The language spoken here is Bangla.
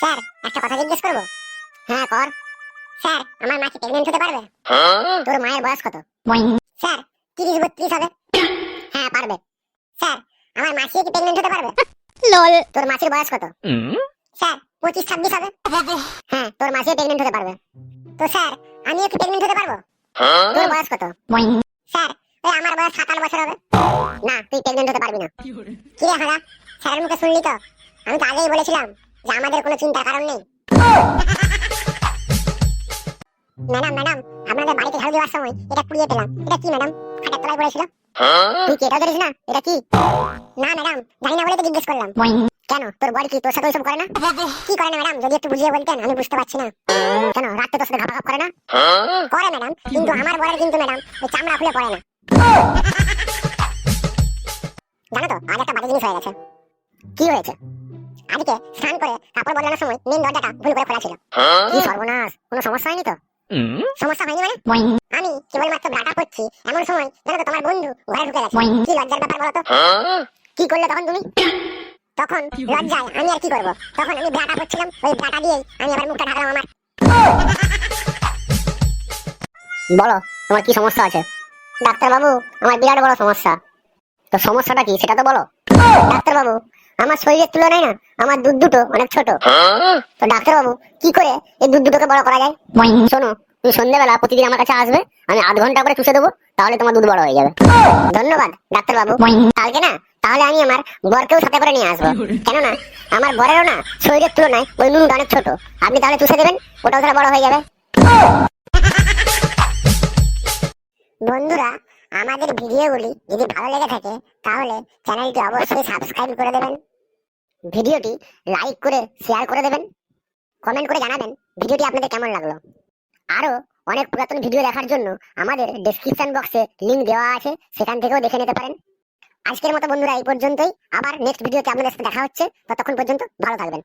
স্যার একটা কথা জিজ্ঞেস করব? হ্যাঁ কর। স্যার আমার মা কি প্রেগনেন্ট হতে পারবে? তোর মায়ের বয়স কত? স্যার তিরিশ বত্রিশ হবে। হ্যাঁ পারবে। স্যার আমার মাসি কি প্রেগনেন্ট হতে পারবে? লল। তোর মাসির বয়স কত? স্যার পঁচিশ ছাব্বিশ হবে। হ্যাঁ তোর মাসি প্রেগনেন্ট হতে পারবে। তো স্যার আমিও কি প্রেগনেন্ট হতে পারব? তোর বয়স কত? স্যার ওই আমার বয়স সাতান্ন বছর হবে। না তুই প্রেগনেন্ট হতে পারবি না। কি রে হারা স্যারের মুখে শুনলি তো? আমি তো আগেই বলেছিলাম। যে আমাদের কোনো চিন্তার কারণ নেই। ম্যাডাম ম্যাডাম আপনাদের বাড়িতে ঝাড়ু দেওয়ার সময় এটা কুড়িয়ে পেলাম। এটা কি ম্যাডাম? খাটের তলায় পড়েছিল? তুই কি এটা ধরিস না? এটা কি? না ম্যাডাম জানি না বলে তো জিজ্ঞেস করলাম। কেন? তোর বড় কি? তোর সাথে ওইসব করে না? কি করে না ম্যাডাম? যদি একটু বুঝিয়ে বলতেন আমি বুঝতে পারছি না। কেন? রাত্রে তোর সাথে ঘাপা ঘাপ করে না? করে ম্যাডাম কিন্তু আমার বরের কিন্তু ম্যাডাম ওই চামড়া খুলে পড়ে না। জানো তো আজ একটা বাজে জিনিস হয়ে গেছে। কি হয়েছে? আজকে স্নান করে কাপড় বদলানোর সময় মেন দরজাটা ভুল করে খোলা ছিল। কি সর্বনাশ? কোনো সমস্যা হয়নি তো? সমস্যা হয়নি মানে? আমি কেবলমাত্র ব্রাটা করছি এমন সময় জানো তো তোমার বন্ধু ঘরে ঢুকে গেছে। কি লজ্জার ব্যাপার বলো তো? কি করলে তখন তুমি? তখন লজ্জায় আমি আর কি করব? তখন আমি ব্রাটা করছিলাম ওই ব্রাটা দিয়েই আমি আবার মুখটা ঢাকলাম আমার। বলো তোমার কি সমস্যা আছে? ডাক্তার বাবু আমার বিরাট বড় সমস্যা। তো সমস্যাটা কি সেটা তো বলো। ডাক্তার বাবু আমার শরীরের তুলনায় না আমার দুধ দুটো অনেক ছোট। তো ডাক্তার বাবু কি করে এই দুধ দুটোকে বড় করা যায়? শোনো তুমি সন্ধ্যেবেলা প্রতিদিন আমার কাছে আসবে আমি আধ ঘণ্টা করে চুষে দেবো তাহলে তোমার দুধ বড় হয়ে যাবে। ধন্যবাদ ডাক্তার বাবু কালকে না তাহলে আমি আমার বরকেও সাথে করে নিয়ে আসব। কেননা আমার বরেরও না শরীরের তুলনায় ওই নুনটা অনেক ছোট। আপনি তাহলে চুষে দেবেন ওটাও তাহলে বড় হয়ে যাবে। বন্ধুরা আমাদের ভিডিওগুলি যদি ভালো লেগে থাকে, তাহলে চ্যানেলটি অবশ্যই সাবস্ক্রাইব করে দেবেন। ভিডিওটি লাইক করে শেয়ার করে দেবেন। কমেন্ট করে জানাবেন ভিডিওটি আপনাদের কেমন লাগল। আরও অনেক পুরাতন ভিডিও দেখার জন্য আমাদের ডেসক্রিপশন বক্সে লিংক দেওয়া আছে, সেখান থেকেও দেখে নিতে পারেন। আজকের মতো বন্ধুরা এই পর্যন্তই। আবার নেক্সট ভিডিওতে আপনাদের সাথে দেখা হচ্ছে। ততক্ষণ পর্যন্ত ভালো থাকবেন।